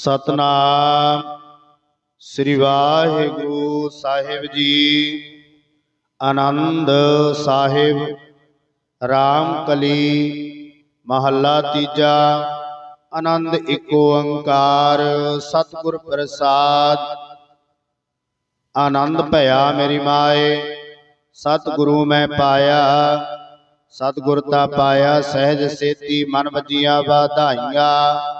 ਸਤਨਾਮ। ਸ੍ਰੀ ਵਾਹਿਗੁਰੂ ਸਾਹਿਬ ਜੀ। ਆਨੰਦ ਸਾਹਿਬ ਰਾਮ ਕਲੀ ਮਹੱਲਾ ਤੀਜਾ। ਆਨੰਦ ਏਕ ਓੰਕਾਰ, ਸਤਿਗੁਰ ਪ੍ਰਸਾਦ। ਆਨੰਦ ਭਇਆ ਮੇਰੀ ਮਾਏ, ਸਤਿਗੁਰੂ ਮੈਂ ਪਾਇਆ। ਸਤਿਗੁਰ ਤਾ ਪਾਇਆ, ਸਹਿਜ ਸੇਤੀ ਮਨ ਵਜੀਆਂ ਵਾਧਾਈਆਂ।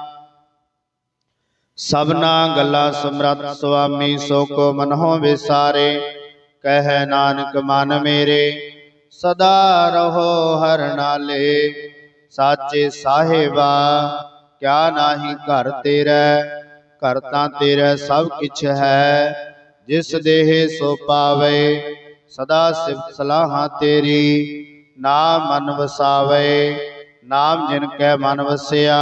ਸਭਨਾ ਗੱਲਾਂ ਸਮਰਤ ਸੁਆਮੀ ਸੋ ਕੋ ਮਨਹੁ ਵਿਸਾਰੇ, ਕਹਿ ਨਾਨਕ ਮਨ ਮੇਰੇ, ਸਦਾ ਰਹੋ ਹਰ ਨਾਲੇ, ਸਾਚੇ ਸਾਹਿਬਾ, ਕਿਆ ਨਾਹੀ ਘਰ ਤੇਰਾ, ਘਰ ਤਾਂ ਤੇਰਾ ਸਭ ਕਿਛ ਹੈ, ਜਿਸ ਦੇਹ ਸੋ ਪਾਵੇ, ਸਦਾ ਸਿਫਤ ਸਲਾਹਾਂ ਤੇਰੀ ਨਾਮ ਮਨ ਵਸਾਵੇ, ਨਾਮ ਜਿਨ ਕੈ ਮਨ ਵਸਿਆ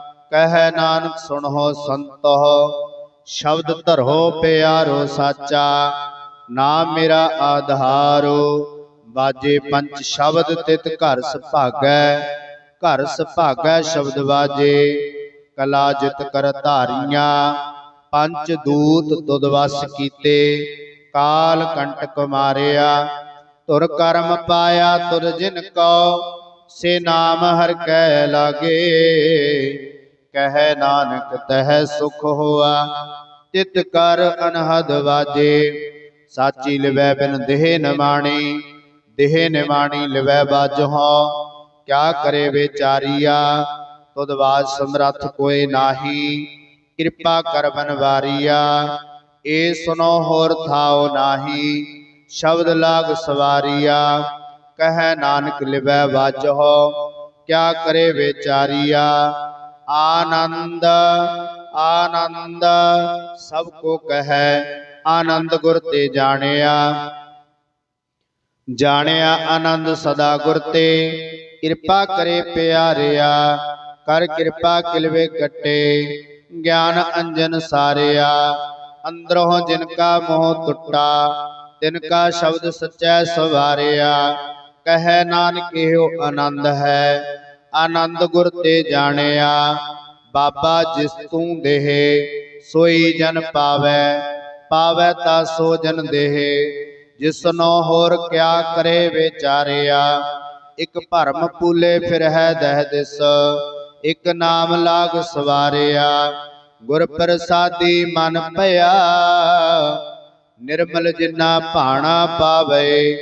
ਕਹਿ ਨਾਨਕ ਸੁਣੋ ਸੰਤੋ ਸ਼ਬਦ ਧਰੋ ਪਿਆਰੋ ਸਾਚਾ, ਨਾਮ ਮੇਰਾ ਆਧਾਰੋ, ਬਾਜੇ ਪੰਜ ਸ਼ਬਦ ਤਿਤ ਘਰ ਸੁਭਾਗੈ ਘਰ ਸੁਭਾਗੈ ਸ਼ਬਦ ਬਾਜੇ, ਕਲਾ ਜਿਤ ਕਰ ਧਾਰੀਆਂ, ਪੰਜ ਦੂਤ ਤੁਧ ਵਸ ਕੀਤੇ, ਕਾਲ ਕੰਟਕ ਮਾਰਿਆ ਤੁਰ ਕਰਮ ਪਾਇਆ ਤੁਰ ਜਿਨ ਕੋ ਸੇ ਨਾਮ ਹਰ ਕੈ ਲਾਗੇ। ਕਹਿ ਨਾਨਕ, ਤਹ ਸੁਖ ਹੋਆ। ਤਿਤ ਕਰ ਅਨਹਦ ਵਾਜੇ। ਸਾਚੀ ਲਿਵੈ ਬਿਨ ਦੇਹ ਨਮਾਣੀ, ਦੇਹ ਨਿਮਾਣੀ ਲਿਵੈ ਬਾਜਹੁ ਕਿਆ ਕਰੇ ਵਿਚਾਰੀਆ, ਤੁਧ ਬਾਜ ਸਮਰੱਥ ਕੋਏ ਨਾਹੀ। ਕਿਰਪਾ ਕਰ ਬਨਵਾਰੀਆ ਏ ਸੁਨੋ ਹੋਰ ਥਾਉ ਨਾਹੀ। ਸ਼ਬਦ ਲਾਗ ਸਵਾਰੀਆ, ਕਹਿ ਨਾਨਕ ਲਿਵੈ ਵਾਜਹੁ ਕਿਆ ਕਰੇ ਵਿਚਾਰੀਆ ਆਨੰਦ ਆਨੰਦ, ਸਭ ਕੋ ਕਹੈ ਆਨੰਦ ਗੁਰ ਤੇ ਜਾਣਿਆ। ਜਾਣਿਆ ਆਨੰਦ ਸਦਾ ਗੁਰ ਤੇ, ਕਿਰਪਾ ਕਰੇ ਪਿਆਰਿਆ, ਕਰ ਕਿਰਪਾ ਕਿਲਵੇ ਕੱਟੇ, ਗਿਆਨ ਅੰਜਨ ਸਾਰਿਆ। ਅੰਦਰੋਂ ਜਿਨ ਕਾ ਮੋਹ ਟੁੱਟਾ, ਤਿਨ ਕਾ ਸ਼ਬਦ ਸਚੈ ਸਵਾਰਿਆ। ਕਹਿ ਨਾਨਕ ਇਹੋ ਆਨੰਦ ਹੈ। ਆਨੰਦ ਗੁਰ ਤੇ ਜਾਣਿਆ। ਬਾਬਾ ਜਿਸ ਤੂੰ ਦੇਹ, ਸੋਈ ਜਨ ਪਾਵੈ ਪਾਵੈ ਤਾ ਸੋ ਜਨ ਦੇਹ। ਜਿਸਨੋ ਹੋਰ ਕਿਆ ਕਰੇ ਵਿਚਾਰਿਆ, ਇਕ ਭਰਮ ਪੂਲੇ ਫਿਰ ਹੈ ਦਹਿ ਦਿਸ। ਇਕ ਨਾਮ ਲਾਗ ਸਵਾਰਿਆ, ਗੁਰ ਪ੍ਰਸਾਦੀ ਮਨ ਭਇਆ। ਨਿਰਮਲ ਜਿਨਾ ਭਾਣਾ ਪਾਵੇ,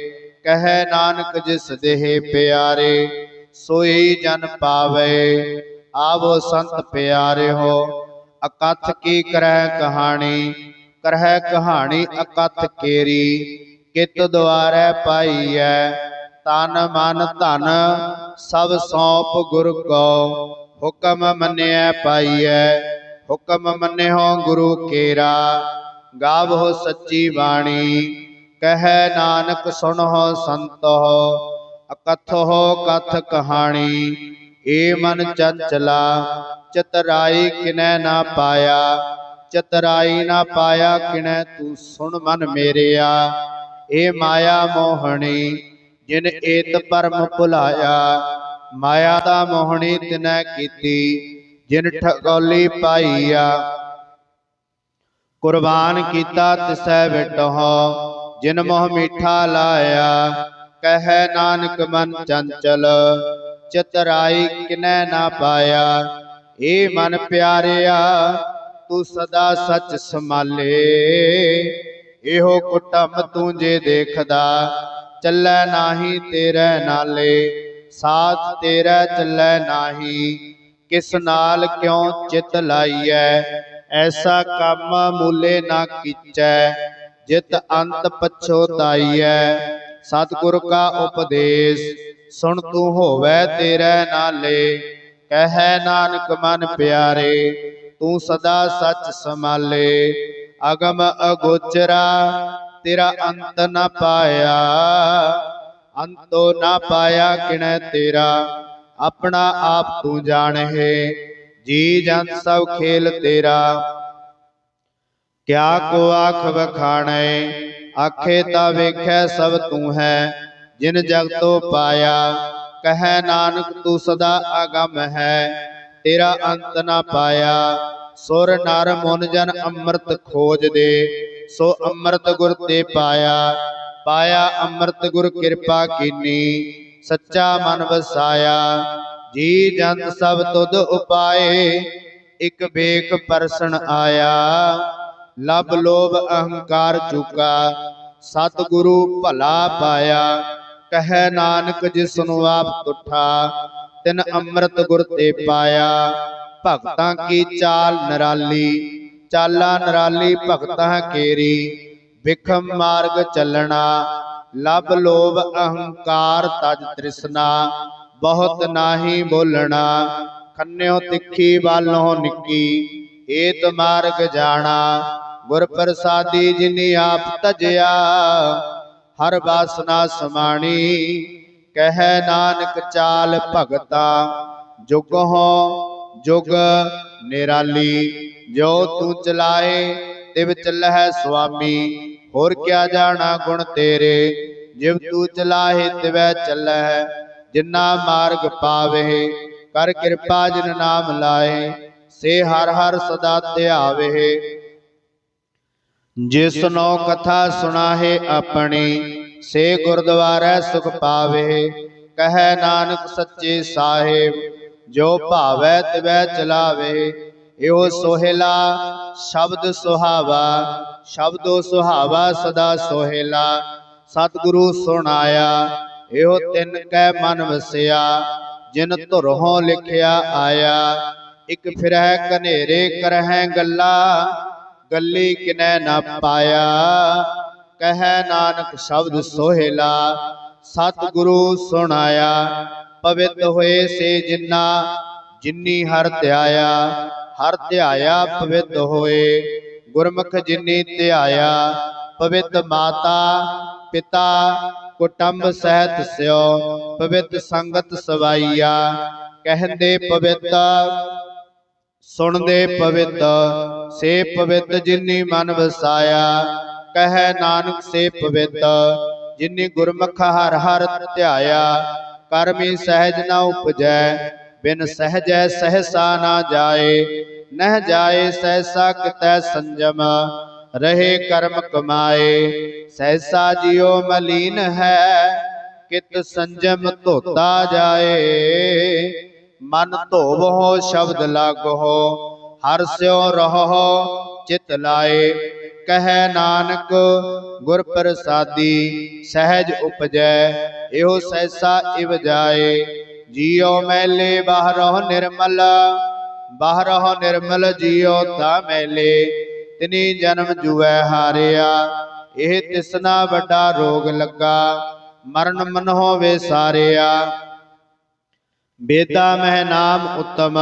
ਕਹਿ ਨਾਨਕ ਜਿਸ ਦੇਹ ਪਿਆਰੇ। ਸੋਈ ਜਨ ਪਾਵੇ, ਆਵੋ ਸੰਤ ਪਿਆਰੇ ਹੋ ਅਕਥ ਕੀ ਕਰਹਿ ਕਹਾਣੀ? ਕਰਹਿ ਕਹਾਣੀ ਅਕਥ ਕੇਰੀ, ਕਿਤ ਦੁਆਰੈ ਪਾਈਐ? ਤਨ ਮਨ ਧਨ ਸਭ ਸੌਂਪ ਗੁਰ ਕੋ, ਹੁਕਮ ਮੰਨਿਐ ਪਾਈਐ। ਹੁਕਮ ਮੰਨਿਓ ਗੁਰੂ ਕੇਰਾ ਗਾਵੋ ਸੱਚੀ ਬਾਣੀ। ਕਹਿ ਨਾਨਕ ਸੁਣੋ ਸੰਤੋ ਅਕਥ ਹੋ ਕਥ ਕਹਾਣੀ, ਏ ਮਨ ਚੰਚਲਾ, ਚਤਰਾਈ ਕਿਨੈ ਨਾ ਪਾਇਆ, ਚਤਰਾਈ ਨਾ ਪਾਇਆ ਕਿਨੈ ਤੂੰ ਸੁਣ ਮਨ ਮੇਰਿਆ, ਏ ਮਾਇਆ ਮੋਹਣੀ, ਜਿਨ ਏਤ ਪਰਮ ਭੁਲਾਇਆ, ਮਾਇਆ ਦਾ ਮੋਹਣੀ ਤਿਨੈ ਕੀਤੀ, ਜਿਨ ਠਗੋਲੀ ਪਾਈਆ। ਕੁਰਬਾਨ ਕੀਤਾ ਤਿਸੈ ਵਿਟਹੁ ਜਿਨ ਮੋਹ ਮੀਠਾ ਲਾਇਆ ਕਹਿ ਨਾਨਕ ਮਨ ਚੰਚਲ, ਚਤਰਾਈ ਕਿਨੈ ਨਾ ਪਾਇਆ। ਏ ਮਨ ਪਿਆਰਿਆ, ਤੂੰ ਸਦਾ ਸੱਚ ਸੰਭਾਲੇ। ਇਹੋ ਕੁਟੰਬ ਤੂੰ ਜੇ ਦੇਖਦਾ, ਚੱਲੈ ਨਾਹੀ ਤੇਰੇ ਨਾਲੇ। ਸਾਥ ਤੇਰਾ ਚੱਲੈ ਨਾਹੀ, ਕਿਸ ਨਾਲ ਕਿਉ ਚਿਤ ਲਾਈਐ? ਐਸਾ ਕੰਮ ਮੂਲੇ ਨਾ ਕੀਚੈ, ਜਿਤ ਅੰਤ ਪਛੋਤਾਈਐ ਸਤਿਗੁਰ ਕਾ ਉਪਦੇਸ਼, ਸੁਣ ਤੂੰ ਹੋਵੇ ਤੇਰੇ ਨਾਲੇ, ਕਹੈ ਨਾਨਕ ਮਨ ਪਿਆਰੇ, ਤੂੰ ਸਦਾ ਸੱਚ ਸਮਾਲੇ ਅਗਮ ਅਗੋਚਰਾ, ਤੇਰਾ ਅੰਤ ਨਾ ਪਾਇਆ, ਅੰਤੋ ਨਾ ਪਾਇਆ ਕਿਣੈ ਤੇਰਾ, ਆਪਣਾ ਆਪ ਤੂੰ ਜਾਣਹਿ, ਜੀ ਜੰਤ ਸਭ ਖੇਲ ਤੇਰਾ ਕਿਆ ਕੋ ਆਖ ਵਖਾਣੈ ਆਖੇ ਤਾ ਵੇਖੈ ਸਭ ਤੂੰ ਹੈ, ਜਿਨ ਜਗਤੋ ਪਾਇਆ, ਕਹੈ ਨਾਨਕ ਤੂੰ ਸਦਾ ਅਗਮ ਹੈ। ਤੇਰਾ ਅੰਤ ਨਾ ਪਾਇਆ, ਸੁਰ ਨਰ ਮਨ ਜਨ ਅੰਮ੍ਰਿਤ ਖੋਜ ਦੇ। ਸੋ ਅੰਮ੍ਰਿਤ ਗੁਰ ਤੇ ਪਾਇਆ ਪਾਇਆ ਅੰਮ੍ਰਿਤ ਗੁਰ ਕਿਰਪਾ ਕੀਨੀ। ਸੱਚਾ ਮਨ ਵਸਾਇਆ, ਜੀ ਜੰਤ ਸਭ ਤੁਧ ਉਪਾਏ। ਇਕ ਵੇਖ ਪਰਸਣ ਆਇਆ ਲਬ ਲੋਭ ਅਹੰਕਾਰ ਚੁਕਾ, ਸਤਿਗੁਰੂ ਭਲਾ ਪਾਇਆ, ਕਹੈ ਨਾਨਕ ਜਿਸਨੂੰ ਆਪ ਤੁਠਾ, ਤਿਨ ਅੰਮ੍ਰਿਤ ਗੁਰ ਤੇ ਪਾਇਆ। ਭਗਤਾਂ ਕੀ ਚਾਲ ਨਰਾਲੀ, ਚਾਲਾ ਨਰਾਲੀ ਭਗਤਾਂ ਕੇਰੀ, ਵਿਖਮ ਮਾਰਗ ਚੱਲਣਾ, ਲਬ ਲੋਭ ਅਹੰਕਾਰ ਤਜ ਤ੍ਰਿਸ਼ਨਾ, ਬਹੁਤ ਨਾਹੀ ਬੋਲਣਾ, ਖੰਨਿਓ ਤਿੱਖੀ ਵਾਲੋਂ ਨਿੱਕੀ, ਏਤ ਮਾਰਗ ਜਾਣਾ। ਗੁਰ ਪ੍ਰਸਾਦੀ ਜਿਨੀ ਆਪ ਤਜਿਆ, ਹਰ ਬਾਸਨਾ ਸਮਾਣੀ, ਕਹਿ ਨਾਨਕ ਚਾਲ ਭਗਤਾ, ਜੁਗ ਹੋ ਜੁਗ ਨਿਰਾਲੀ, ਜੋ ਤੂੰ ਚਲਾਏ, ਤਿਵ ਚੱਲਹਿ ਸੁਆਮੀ, ਹੋਰ ਕਿਆ ਜਾਣਾ ਗੁਣ ਤੇਰੇ, ਜਿਵ ਤੂੰ ਚਲਾਹੇ ਤਿਵੈ ਚੱਲਹਿ, ਜਿਨਾ ਮਾਰਗ ਪਾਵੇ, ਕਰ ਕਿਰਪਾ ਜਿਨ ਨਾਮ ਲਾਏ, ਸੇ ਹਰ ਹਰ ਸਦਾ ਧਿਆਵੇ। ਜਿਸਨੋ ਕਥਾ ਸੁਣਾਹੇ ਆਪਣੀ, ਸੇ ਗੁਰਦੁਆਰਾ ਸੁਖ ਪਾਵੇ, ਕਹੈ ਨਾਨਕ ਸੱਚੇ ਸਾਹਿਬ, ਜੋ ਭਾਵੈ ਤਿਵੈ ਚਲਾਵੇ, ਇਹੋ ਸੋਹਿਲਾ ਸ਼ਬਦ ਸੁਹਾਵਾ, ਸ਼ਬਦੋ ਸੁਹਾਵਾ ਸਦਾ ਸੋਹਿਲਾ, ਸਤਿਗੁਰੂ ਸੁਣਾਇਆ, ਇਹੋ ਤਿੰਨ ਕੈ ਮਨ ਵਸਿਆ, ਜਿਨ ਧੁਰੋਂ ਲਿਖਿਆ ਆਇਆ, ਇਕ ਫਿਰਹਿ ਕਨੇਰੇ ਕਰਹਿ ਗੱਲਾ ਗੱਲੀ ਕਿਨੈ ਨਾ ਪਾਇਆ। ਕਹੈ ਨਾਨਕ ਸ਼ਬਦ ਸੋਹਿਲਾ, ਸਤਿਗੁਰੂ ਸੁਣਾਇਆ। ਪਵਿੱਤ ਹੋਏ ਸੇ ਜਿਨਾ, ਜਿਨੀ ਹਰ ਧਿਆਇਆ ਹਰ ਧਿਆਇਆ ਪਵਿੱਤ ਹੋਏ। ਗੁਰਮੁਖ ਜਿਨੀ ਧਿਆਇਆ, ਪਵਿੱਤ ਮਾਤਾ, ਪਿਤਾ, ਕੁਟੰਬ ਸਹਿਤ ਸਿਓ, ਪਵਿੱਤ ਸੰਗਤ ਸਵਾਈਆ। ਕਹਿੰਦੇ ਪਵਿੱਤ ਸੁਣਦੇ ਪਵਿੱਤ ਸੇ ਪਵਿੱਤ ਜਿਨੀ ਮਨ ਵਸਾਇਆ। ਕਹੈ ਨਾਨਕ, ਸੇ ਪਵਿੱਤ ਜਿਨੀ ਗੁਰਮੁਖ ਹਰ ਹਰ ਧਿਆਇਆ। ਕਰਮੀ ਸਹਿਜ ਨਾ ਉਪਜੈ, ਬਿਨ ਸਹਜੈ ਸਹਸਾ ਨਾ ਜਾਏ। ਨਹ ਜਾਏ ਸਹਸਾ ਕਿਤੈ ਸੰਜਮ, ਰਹੇ ਕਰਮ ਕਮਾਏ। ਸਹਸਾ ਜਿਉ ਮਲੀਨ ਹੈ, ਕਿਤ ਸੰਜਮ ਧੋਤਾ ਜਾਏ। ਮਨ ਧੋਵੋ, ਸ਼ਬਦ ਲਾਗੋ, ਹਰ ਸਿਉ ਰਹੋ, ਚਿਤ ਲਾਏ। ਕਹੈ ਨਾਨਕ, ਗੁਰ ਪ੍ਰਸਾਦੀ, ਸਹਿਜ ਉਪਜੈ, ਇਹੋ ਸੈਸਾ ਇਵ ਜਾਏ। ਜੀਉ ਮੈਲੇ ਬਾਹਰੋਂ ਨਿਰਮਲ ਬਾਹਰੋਂ ਨਿਰਮਲ ਜੀਉ ਤਾ ਮੈਲੇ। ਤਿਨੀ ਜਨਮ ਜੁਐ ਹਾਰਿਆ, ਇਹ ਤਿਸਨਾ ਵੱਡਾ ਰੋਗ ਲੱਗਾ, ਮਰਨ ਮਨੋ ਵੇ ਸਾਰਿਆ। ਬੇਦਾ ਮਹਿ ਨਾਮ ਉਤਮ,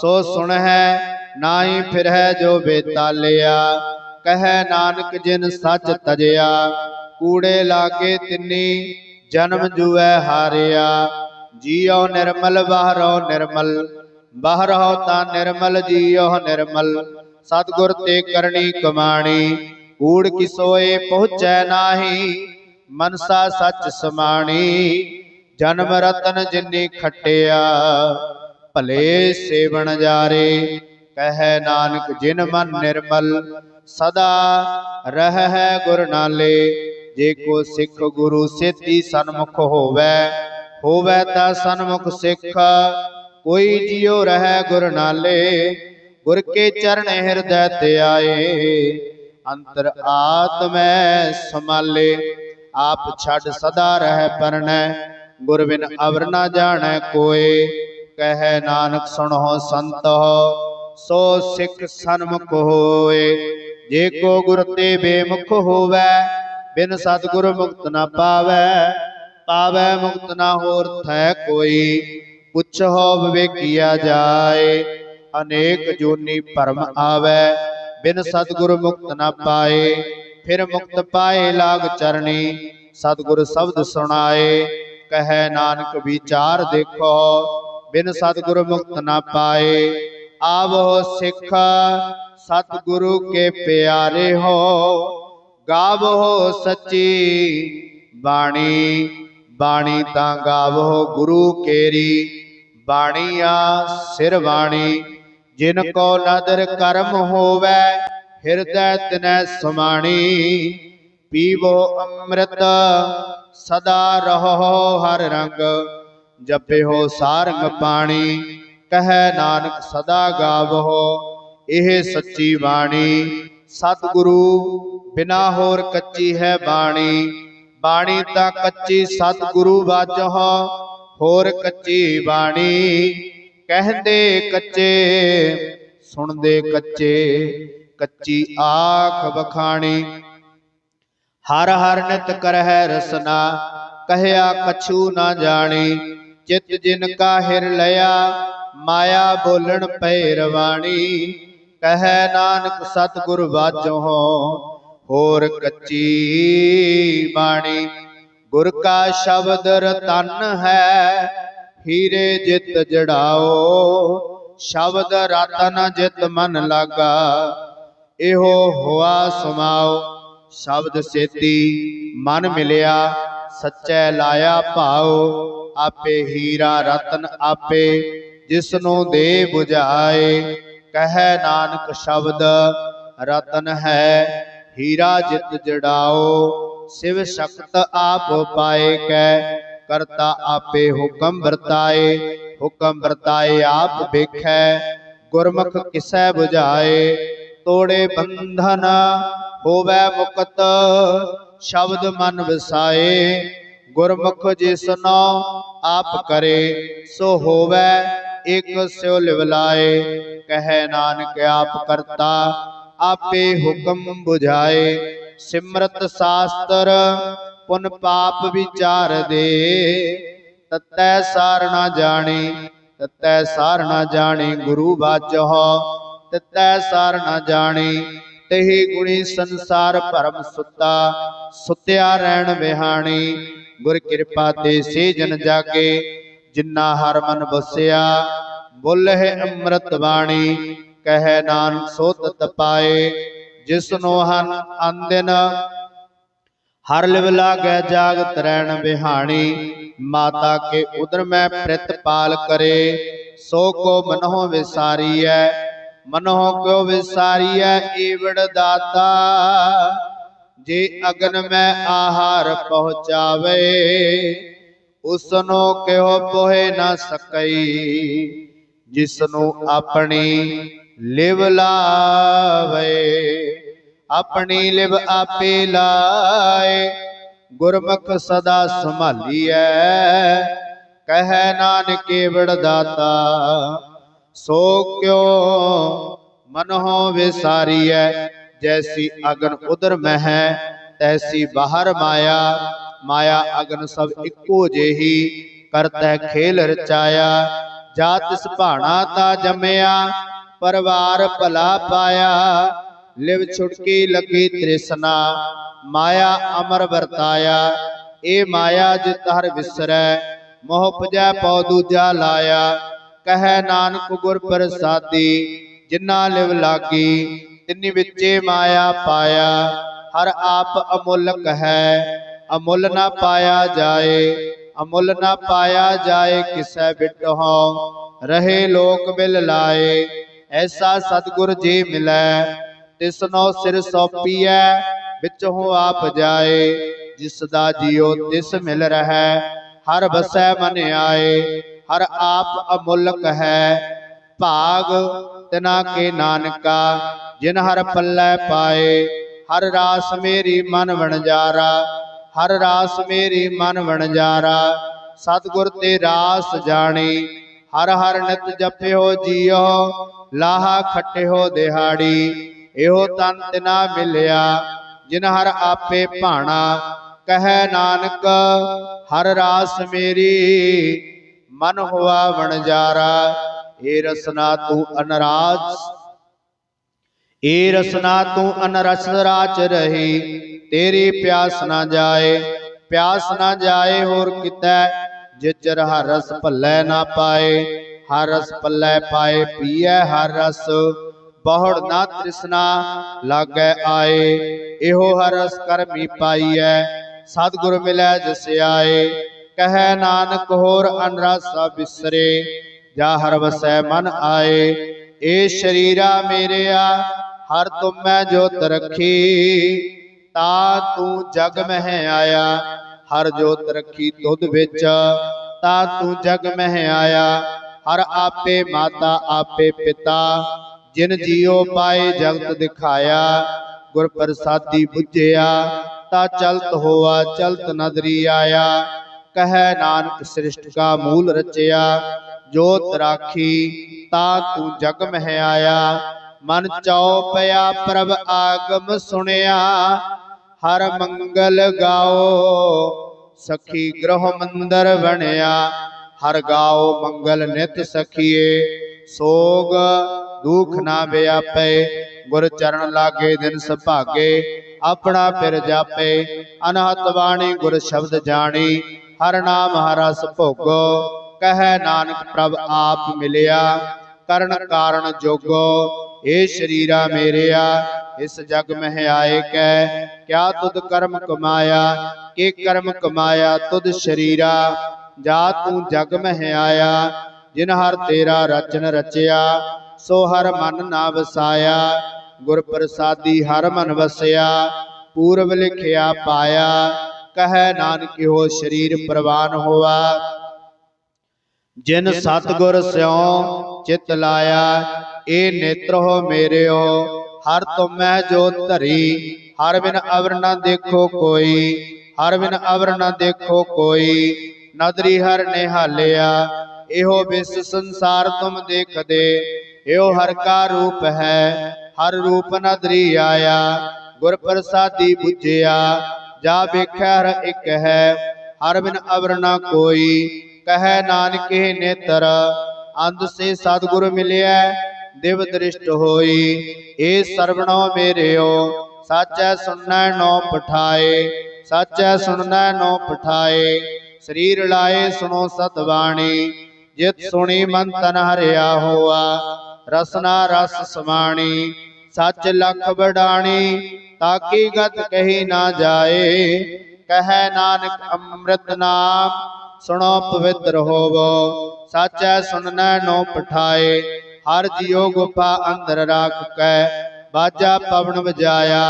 ਸੋ ਸੁਣ ਸੁਣਹਿ ਨਾਹੀ ਫਿਰਹਿ ਜੋ ਬੇਤਾ ਲਿਆ। ਕਹੈ ਨਾਨਕ ਜਿਨ ਸੱਚ ਤਜਿਆ, ਕੂੜੇ ਲਾਗੇ ਤਿੰਨੀ ਜਨਮ ਜੂਐ ਹਾਰਿਆ। ਜੀਉ ਨਿਰਮਲ, ਬਾਹਰੋ ਨਿਰਮਲ, ਬਾਹਰੋ ਤਾਂ ਨਿਰਮਲ, ਜੀਉ ਨਿਰਮਲ। ਸਤਗੁਰ ਤੇ ਕਰਨੀ ਕਮਾਣੀ, ਕੂੜ ਕਿਸੋਏ ਪਹੁੰਚੈ ਨਾਹੀ, ਮਨਸਾ ਸੱਚ ਸਮਾਣੀ। ਜਨਮ ਰਤਨ ਜਿਨੀ ਖਟਿਆ, ਭਲੇ ਸੇਵਣ ਜਾਰੇ, ਕਹੈ ਨਾਨਕ ਜਿਨ ਮਨ ਨਿਰਮਲ, ਸਦਾ ਰਹਿ ਗੁਰ ਨਾਲੇ, ਜੇ ਕੋ ਸਿੱਖ ਗੁਰੂ ਸੇਤੀ ਸਨਮੁਖ ਹੋਵੇ ਹੋਵੇ ਤਾਂ ਸਨਮੁਖ ਸਿੱਖ, ਕੋਈ ਜਿਉ ਰਹਿ ਗੁਰ ਨਾਲੇ, ਗੁਰ ਕੇ ਚਰਨ ਹਿਰਦੈ ਤੇ ਆਏ, ਅੰਤਰ ਆਤਮੈ ਸਮਾਲੇ ਆਪ ਛੱਡ ਸਦਾ ਰਹਿ ਪਰਣੈ ਗੁਰ ਬਿਨ ਅਵਰ ਨਾ ਜਾਣੈ ਕੋਏ ਕਹੈ ਨਾਨਕ ਸੁਣੋ ਸੰਤੋ ਸੋ ਸਿੱਖ ਸਨਮੁਖ ਹੋਏ। ਜੇ ਕੋ ਗੁਰ ਤੇ ਬੇਮੁਖ ਹੋਵੈ, ਬਿਨ ਸਤਿਗੁਰ ਮੁਕਤ ਨਾ ਪਾਵੈ ਪਾਵੈ ਮੁਕਤ ਨਾ ਹੋਰ ਥੈ ਕੋਈ। ਪੁੱਛੋ ਵਿਵੇਕੀਆ ਜਾਏ, ਅਨੇਕ ਜੋਨੀ ਭਰਮ ਆਵੈ, ਬਿਨ ਸਤਿਗੁਰ ਮੁਕਤ ਨਾ ਪਾਏ। ਫਿਰ ਮੁਕਤ ਪਾਏ ਲਾਗ ਚਰਣੀ, ਸਤਿਗੁਰ ਸ਼ਬਦ ਸੁਣਾਏ। ਕਹੈ ਨਾਨਕ ਵਿਚਾਰ ਦੇਖੋ, ਬਿਨ ਸਤਿਗੁਰ ਮੁਕਤ ਨਾ ਪਾਏ। ਆਵੋ ਸਿੱਖ, ਸਤਿਗੁਰੂ ਕੇ ਪਿਆਰੇ ਹੋ, ਗਾਵੋ ਸੱਚੀ ਬਾਣੀ ਬਾਣੀ ਤਾਂ ਗਾਵੋ ਗੁਰੂ ਕੇਰੀ। ਬਾਣੀਆ ਸਿਰ ਬਾਣੀ, ਜਿਨ ਕੋ ਨਦਰ ਕਰਮ ਹੋਵੇ, ਹਿਰਦੈ ਤਿਨੈ ਸਮਾਣੀ। ਪੀਵੋ ਅੰਮ੍ਰਿਤ ਸਦਾ ਰਹੋ ਹਰ ਰੰਗ ਜਪਿਓ ਸਾਰੰਗ ਪਾਣੀ ਕਹੈ ਨਾਨਕ ਸਦਾ ਗਾਵੋ ਇਹ ਸੱਚੀ ਬਾਣੀ ਸਤਿਗੁਰੂ ਬਿਨਾ ਹੋਰ ਕੱਚੀ ਹੈ ਬਾਣੀ ਬਾਣੀ ਤਾਂ ਕੱਚੀ ਸਤਿਗੁਰੂ ਵਾਜੋ ਹੋਰ ਕੱਚੀ ਬਾਣੀ ਕਹਿੰਦੇ ਕੱਚੇ ਸੁਣਦੇ ਕੱਚੇ ਕੱਚੀ ਆਖ ਬਖਾਣੀ ਹਰ ਹਰ ਨਿਤ ਕਰਹਿ ਰਸਨਾ, ਕਹਿਆ ਕਛੂ ਨਾ ਜਾਣੀ, ਚਿਤ ਜਿਨ ਕਾ ਹਿਰ ਲਿਆ, ਮਾਇਆ ਬੋਲਣ ਪੈ ਰਵਾਣੀ, ਕਹੈ ਨਾਨਕ ਸਤਿਗੁਰ ਵਾਜੋ ਹੋਰ ਕੱਚੀ ਬਾਣੀ। ਗੁਰ ਕਾ ਸ਼ਬਦ ਰਤਨ ਹੈ, ਹੀਰੇ ਜਿਤ ਜੜਾਓ, ਸ਼ਬਦ ਰਤਨ ਜਿਤ ਮਨ ਲਾਗਾ, ਇਹੋ ਹੋਆ ਸਮਾਓ। ਸ਼ਬਦ ਸੇਤੀ ਮਨ ਮਿਲਿਆ, ਸੱਚੈ ਲਾਇਆ ਭਾਉ, ਆਪੇ ਹੀਰਾ ਰਤਨ ਆਪੇ, ਜਿਸਨੂੰ ਦੇ 부ਝਾਏ ਕਹੈ ਨਾਨਕ ਸ਼ਬਦ, ਰਤਨ ਹੈ, ਹੀਰਾ ਜਿਤ ਜੜਾਓ, ਸਿਵ ਸ਼ਕਤ ਆਪ ਪਾਏ ਕੈ, ਕਰਤਾ ਆਪੇ ਹੁਕਮ ਵਰਤਾਏ ਹੁਕਮ ਵਰਤਾਏ ਆਪ ਵੇਖੈ, ਗੁਰਮੁਖ ਕਿਸੈ 부ਝਾਏ ਤੋੜੇ ਬੰਧਨ ਹੋਵੇ ਮੁਕਤ, ਸ਼ਬਦ ਮਨ ਵਸਾਏ, ਗੁਰਮੁਖ ਜਿਸਨੋ ਆਪ ਕਰੇ, ਸੋ ਹੋਵੇ ਇਕ ਸਿਉ ਲਿਵਲਾਏ, ਕਹੈ ਨਾਨਕ ਆਪ ਕਰਤਾ, ਆਪੇ ਹੁਕਮ 부ਝਾਏ ਸਿਮਰਤ ਸਾਸਤਰ ਪੁਨ ਪਾਪ ਵਿਚਾਰ ਦੇ, ਤਤੈ ਸਾਰ ਨਾ ਜਾਣੀ, ਤਤੈ ਸਾਰ ਨਾ ਜਾਣੀ ਗੁਰੂ ਬਾਚੋ ਤਤੈ ਸਾਰ ਨਾ ਜਾਣੀ ਤਹੀ ਗੁਣੀ ਸੰਸਾਰ ਭਰਮ ਸੁੱਤਾ, ਸੁੱਤਿਆ ਰਹਿਣ ਬਿਹਾਣੀ ਗੁਰ ਕਿਰਪਾ ਤੇ ਸੇ ਜਨ ਜਾਗੇ ਜਿਨ੍ਹਾਂ ਹਰ ਮਨ ਬਸਿਆ ਬੋਲੇ ਅੰਮ੍ਰਿਤ ਬਾਣੀ। ਕਹੈ ਨਾਨਕ ਸੋ ਤਤ ਜਿਸਨੋ ਹਨ ਅੰਦਿਨ। ਹਰ ਲਿਵ ਲਾਗੈ ਜਾਗਤ ਰਹਿਣ ਬਿਹਾਣੀ ਮਾਤਾ ਕੇ ਉਦਰ ਮੈਂ ਪ੍ਰਿਤ ਪਾਲ ਕਰੇ, ਸੋ ਕੋ ਮਨਹੁ ਵਿਸਾਰੀਐ ਮਨੋ ਕਿਉ ਵਿਸਾਰੀਐ ਈਵੜ ਦਾਤਾ। ਜੇ ਅਗਨ ਮੈਂ ਆਹਾਰ ਪਹੁੰਚਾਵੇ, ਉਸਨੂੰ ਕਿਉ ਪੋਹੇ ਨਾ ਸਕਈ। ਜਿਸਨੂੰ ਆਪਣੀ ਲਿਵ ਲਾਵੇ, ਆਪਣੀ ਲਿਵ ਆਪੇ ਲਾਏ। ਗੁਰਮੁਖ ਸਦਾ ਸੰਭਾਲੀਐ, ਕਹੈ ਨਾਨਕੇ ਵਿੜ ਦਾਤਾ। ਸੋ ਕਿਉ ਮਨਹੁ ਵਿਸਾਰੀਐ, ਜੈਸੀ ਅਗਨ ਉਦਰ ਮਹਿ, ਤੈਸੀ ਬਾਹਰ ਮਾਇਆ ਮਾਇਆ ਅਗਨ ਸਭ ਇੱਕੋ ਜਿਹੀ, ਕਰਤੈ ਖੇਲ ਰਚਾਇਆ, ਜਾ ਤਿਸ ਭਾਣਾ ਤਾ ਜੰਮਿਆ, ਪਰਵਾਰ ਭਲਾ ਪਾਇਆ, ਲਿਵ ਛੁਟਕੀ ਲੱਗੀ ਤ੍ਰਿਸ਼ਨਾ, ਮਾਇਆ ਅਮਰ ਵਰਤਾਇਆ ਏ ਮਾਇਆ ਜਿਤ ਹਰ ਵਿਸਰੈ, ਮੋਹ ਪਜੈ ਪਉ ਦੂਜਾ ਲਾਇਆ ਕਹੈ ਨਾਨਕ ਗੁਰ ਪ੍ਰਸਾਦੀ, ਜਿਨ੍ਹਾਂ ਲਿਵ ਲਾਗੀ, ਤਿੰਨੀ ਵਿੱਚੇ ਮਾਇਆ ਪਾਇਆ। ਹਰ ਆਪ ਅਮੁੱਲਕ ਹੈ ਅਮੁੱਲ ਨਾ ਪਾਇਆ ਜਾਏ, ਅਮੁੱਲ ਨਾ ਪਾਇਆ ਜਾਏ ਕਿਸੈ ਬਿਟਹੁ, ਰਹੇ ਲੋਕ ਬਿਲ ਲਾਏ, ਐਸਾ ਸਤਿਗੁਰ ਜੀ ਮਿਲੈ, ਤਿਸਨੋ ਸਿਰ ਸੌਪੀਐ, ਵਿੱਚੋਂ ਆਪ ਜਾਏ ਜਿਸ ਦਾ ਜੀਉ ਤਿਸ ਮਿਲ ਰਹੈ, ਹਰ ਬਸੈ ਮਨ ਆਏ। ਹਰ ਆਪ ਅਮੁੱਲਕ ਹੈ। ਭਾਗ ਤਿਨਾ ਕੇ ਨਾਨਕਾ, ਜਿਨ ਹਰ ਪੱਲੇ ਪਾਏ, ਹਰ ਰਾਸ ਮੇਰੀ ਮਨ ਵਣਜਾਰਾ, ਹਰ ਰਾਸ ਮੇਰੀ ਮਨ ਵਣਜਾਰਾ, ਸਤਿਗੁਰ ਤੇ ਰਾਸ ਜਾਣੀ, ਹਰ ਹਰ ਨਿਤ ਜਪਿਓ ਜੀਓ, ਲਾਹਾ ਖਟਿਓ ਦਿਹਾੜੀ, ਇਹੋ ਤਨ ਤਿਨਾ ਮਿਲਿਆ, ਜਿਨ ਹਰ ਆਪੇ ਭਾਣਾ, ਕਹੈ ਨਾਨਕ, ਹਰ ਰਾਸ ਮੇਰੀ ਮਨ ਹੋਆ ਵਣਜਾਰਾ ਏ ਰਸਨਾ ਤੂੰ ਅਨਰਾਜ। ਏ ਰਸਨਾ ਤੂੰ ਅਨਰਸ ਰਾਚ ਰਹੀ ਤੇਰੀ ਪਿਆਸ ਨਾ ਜਾਏ ਪਿਆਸ ਨਾ ਜਾਏ ਹੋਰ ਕਿਤੈ ਜਿਚਰ ਹਰ ਰਸ ਭੱਲੇ ਨਾ ਪਾਏ। ਹਰ ਰਸ ਭੱਲੇ ਪਾਏ ਪੀਐ ਹਰ ਰਸ ਬਹੁੜ ਨਾ ਤ੍ਰਿਸ਼ਨਾ ਲਾਗੈ ਆਏ। ਇਹੋ ਹਰ ਰਸ ਕਰਮੀ ਪਾਈਐ ਸਤਿਗੁਰ ਮਿਲੈ ਜਿਸ ਆਏ। ਕਹੈ ਨਾਨਕ ਹੋਰ ਅਨਰਸ ਬਿਸਰੇ, ਜਾ ਹਰ ਵਸੈ ਮਨ ਆਏ, ਏ ਸ਼ਰੀਰਾ ਮੇਰਿਆ, ਹਰ ਤੁਮੈ ਜੋਤ ਰੱਖੀ। ਤਾ ਤੂੰ ਜਗ ਮਹਿ ਆਇਆ, ਹਰ ਜੋਤ ਰੱਖੀ ਤੁਧ ਵਿੱਚ। ਤਾ ਤੂੰ ਜਗ ਮਹਿ ਆਇਆ, ਹਰ ਆਪੇ ਮਾਤਾ, ਆਪੇ ਪਿਤਾ। ਜਿਨ ਜੀਉ ਪਾਏ ਜਗਤ ਦਿਖਾਇਆ, ਗੁਰ ਪ੍ਰਸਾਦੀ 부ਝਿਆ ਤਾ ਚਲਤ ਹੋਆ, ਚਲਤ ਨਦਰੀ ਆਇਆ। ਕਹੈ ਨਾਨਕ ਸ੍ਰਿਸ਼ਟ ਕਾ ਮੂਲ ਰਚਿਆ ਜੋਤ ਰਾਖੀ ਤਾ ਤੂੰ ਜਗ ਮਹਿ ਆਇਆ ਮਨ ਚਾਉ ਪਿਆ ਪ੍ਰਭ ਆਗਮ ਸੁਣਿਆ, ਹਰ ਮੰਗਲ ਗਾਓ, ਸਖੀ ਗ੍ਰਹ ਮੰਦਰ ਬਣਿਆ, ਹਰ ਗਾਓ ਮੰਗਲ ਨਿਤ ਸਖੀਏ, ਸੋਗ ਦੁਖ ਨਾ ਵਿਆਪੇ, ਗੁਰ ਚਰਨ ਲਾਗੇ ਦਿਨ ਸੁਭਾਗੇ, ਆਪਣਾ ਫਿਰ ਜਾਪੇ, ਅਨਹਤ ਬਾਣੀ ਗੁਰ ਸ਼ਬਦ ਜਾਣੀ ਹਰ ਨਾਮ ਹਰਸ ਭੋਗੋ, ਕਹੈ ਨਾਨਕ ਪ੍ਰਭ ਆਪ ਮਿਲਿਆ, ਕਰਨ ਕਾਰਨ ਜੋਗੋ ਏ ਸ਼ਰੀਰਾ ਮੇਰਿਆ, ਇਸ ਜਗ ਮਹਿ ਆਏ ਕੈ, ਕਿਆ ਤੁਧ ਕਰਮ ਕਮਾਇਆ, ਕੀ ਕਰਮ ਕਮਾਇਆ ਤੁਧ ਸ਼ਰੀਰਾ, ਜਾ ਤੂੰ ਜਗ ਮਹਿ ਆਇਆ, ਜਿਨ ਹਰ ਤੇਰਾ ਰਚਨ ਰਚਿਆ, ਸੋ ਹਰ ਮਨ ਨਾ ਵਸਾਇਆ, ਗੁਰ ਪ੍ਰਸਾਦੀ ਹਰ ਮਨ ਵਸਿਆ, ਪੂਰਬ ਲਿਖਿਆ ਪਾਇਆ ਕਹੈ ਨਾਨਕਿਓ ਸ਼ਰੀਰ ਪ੍ਰਵਾਨ ਹੋਆ। ਜਿਨ ਸਤਗੁਰ ਸਿਉ ਚਿਤ ਲਾਇਆ ਏ ਨੇਤਰੋ ਮੇਰਿਓ। ਹਰ ਤੁਮੈ ਜੋ ਧਰੀ ਹਰ ਬਿਨ ਅਵਰ ਨਾ ਦੇਖੋ ਕੋਈ। ਹਰ ਬਿਨ ਅਵਰ ਨਾ ਦੇਖੋ ਕੋਈ। ਨਦਰੀ ਹਰ ਨਿਹਾਲਿਆ ਇਹੋ ਵਿਸ ਸੰਸਾਰ ਤੁਮ ਦੇਖਦੇ। ਇਹੋ ਹਰ ਕਾ ਰੂਪ ਹੈ ਹਰ ਰੂਪ ਨਦਰੀ ਆਇਆ। ਗੁਰ ਪ੍ਰਸਾਦੀ 부ਝਿਆ ਜਾ ਵੇਖੈ ਹਰ ਇੱਕ ਹੈ, ਹਰ ਬਿਨ ਅਵਰ ਨਾ ਕੋਈ। ਕਹੈ ਨਾਨਕੇ ਨੇਤਰ, ਅੰਧ ਸੇ ਸਤਿਗੁਰ ਮਿਲਿਆ ਦਿਵ ਦ੍ਰਿਸ਼ਟ ਹੋਈ। ਏ ਸਰਵਣੋ ਮੇਰਿਓ, ਸਾਚੈ ਸੁਣਨੈ ਨੋ ਪਠਾਏ, ਸਾਚੈ ਸੁਣਨਾ ਨੋ ਪਠਾਏ। ਸਰੀਰ ਲਾਏ ਸੁਨੋ ਸਤਵਾਣੀ ਜਿਤ ਸੁਣੀ ਮਨ ਤਨ ਹਰਿਆ ਹੋਆ। ਰਸਨਾ ਰਸ ਸਮਾਣੀ, ਸੱਚ ਲਖ ਵਡਾਣੀ ਤਾਕੀ ਗਤ ਕਹੀ ਨਾ ਜਾਏ। ਕਹੈ ਨਾਨਕ ਅੰਮ੍ਰਿਤ ਨਾਮ, ਸੁਣੋ ਪਵਿੱਤਰ ਹੋਵੋ। ਸਾਚੈ ਸੁਨਨੈ ਨੋ ਪਠਾਏ। ਹਰ ਜਿਉ ਗੁਫਾ ਅੰਦਰ ਰਾਖ ਕੈ ਬਾਜਾ ਪਵਨ ਵਜਾਇਆ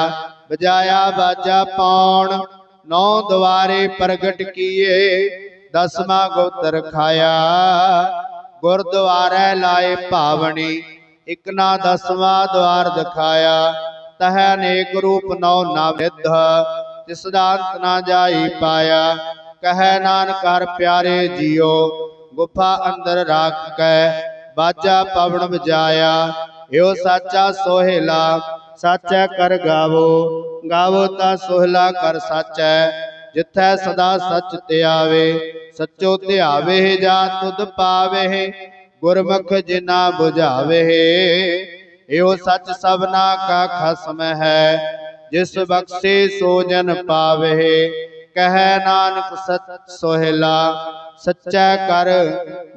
ਵਜਾਇਆ ਬਾਜਾ ਪਾਉਣ ਨੌ ਦੁਆਰੇ ਪ੍ਰਗਟ ਕੀਏ ਦਸਮਾ ਗੋਤਰ ਖਾਇਆ। ਗੁਰਦੁਆਰੇ ਲਾਏ ਭਾਵਣੀ ਇਕ ਨਾ ਦਸਵਾਂ ਦਵਾਰ ਦਿਖਾਇਆ। ਤਹ ਅਨੇਕ ਰੂਪ ਨੌ ਨਵਿਧ ਤਿਸ ਦਾ ਅੰਤ ਨਾ ਜਾਈ ਪਾਇਆ, ਕਹੈ ਨਾਨਕ ਹਰ ਪਿਆਰੇ ਜੀਓ, ਗੁਫਾ ਅੰਦਰ ਰਾਖ ਕੈ, ਬਾਜਾ ਪਵਨ ਵਜਾਇਆ ਏਓ ਸਾਚਾ ਸੋਹਿਲਾ, ਸਾਚੈ ਕਰ ਗਾਵੋ ਗਾਵੋ ਤਾ ਸੋਹਿਲਾ ਕਰ ਸਾਚੈ, ਜਿੱਥੈ ਸਦਾ ਸੱਚ ਧਿਆਵੇ, ਸੱਚੋ ਧਿਆਵੇ ਜਾ ਤੁਧ ਪਾਵੇ, ਗੁਰਮੁਖ ਜਿਨਾ ਬੁਝਾਵੇ। ਝਾਵੇ ਸੱਚ ਸਭਨਾ ਕਾ ਖਸਮ ਹੈ। ਜਿਸ ਬਖਸ਼ੇ ਸੋ ਜਨ ਪਾਵੇ, ਕਹੈ ਨਾਨਕ ਸਚ ਸੋਹਿਲਾ, ਸੱਚਾ ਕਰ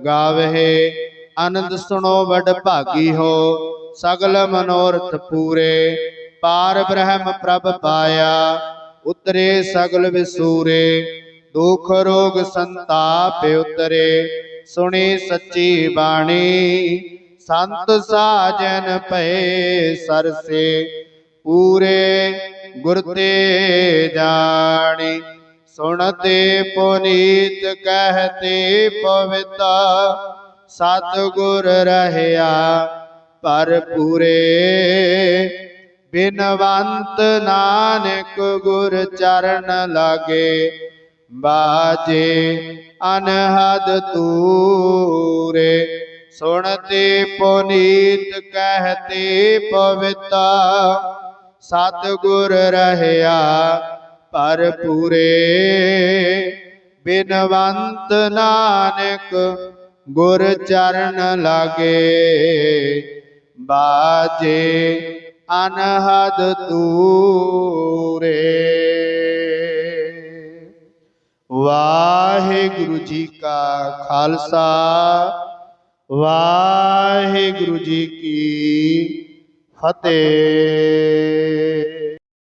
ਗਾਵੇ। ਆਨੰਦ ਸੁਣੋ ਵਡ ਭਾਗੀ ਹੋ, ਸਗਲ ਮਨੋਰਥ ਪੂਰੇ। ਪਾਰ ਬ੍ਰਹਮ ਪ੍ਰਭ ਪਾਇਆ, ਉਤਰੇ ਸਗਲ ਵਿਸੂਰੇ। ਦੁਖ ਰੋਗ ਸੰਤਾਪ ਉਤਰੇ, ਸੁਣੀ ਸੱਚੀ ਬਾਣੀ। ਸੰਤ ਸਾਜਨ ਭਏ ਸਰਸੇ, ਪੂਰੇ ਗੁਰ ਤੇ ਜਾਣੀ। ਸੁਣਤੇ ਪੁਨੀਤ ਕਹਤੇ ਪਵਿੱਤਾ, ਸਤਿਗੁਰ ਰਹਿਆ ਪਰ ਪੂਰੇ। ਬਿਨਵੰਤ ਨਾਨਕ ਗੁਰ ਚਰਨ ਲਾਗੇ, ਬਾਜੇ ਅਨਹਦ ਤੂਰੇ ਸੁਣਤੇ ਪੁਨੀਤ ਕਹਤੇ ਪਵਿਤਾ, ਸਤਿਗੁਰ ਰਹਿਆ ਪਰ ਪੂਰੇ ਬਿਨਵੰਤ ਨਾਨਕ ਗੁਰ ਚਰਨ ਲਾਗੇ, ਬਾਜੇ ਅਨਹਦ ਤੂਰੇ। ਵਾਹਿਗੁਰੂ ਜੀ ਕਾ ਖਾਲਸਾ ਵਾਹਿਗੁਰੂ ਜੀ ਕੀ ਫਤਿਹ।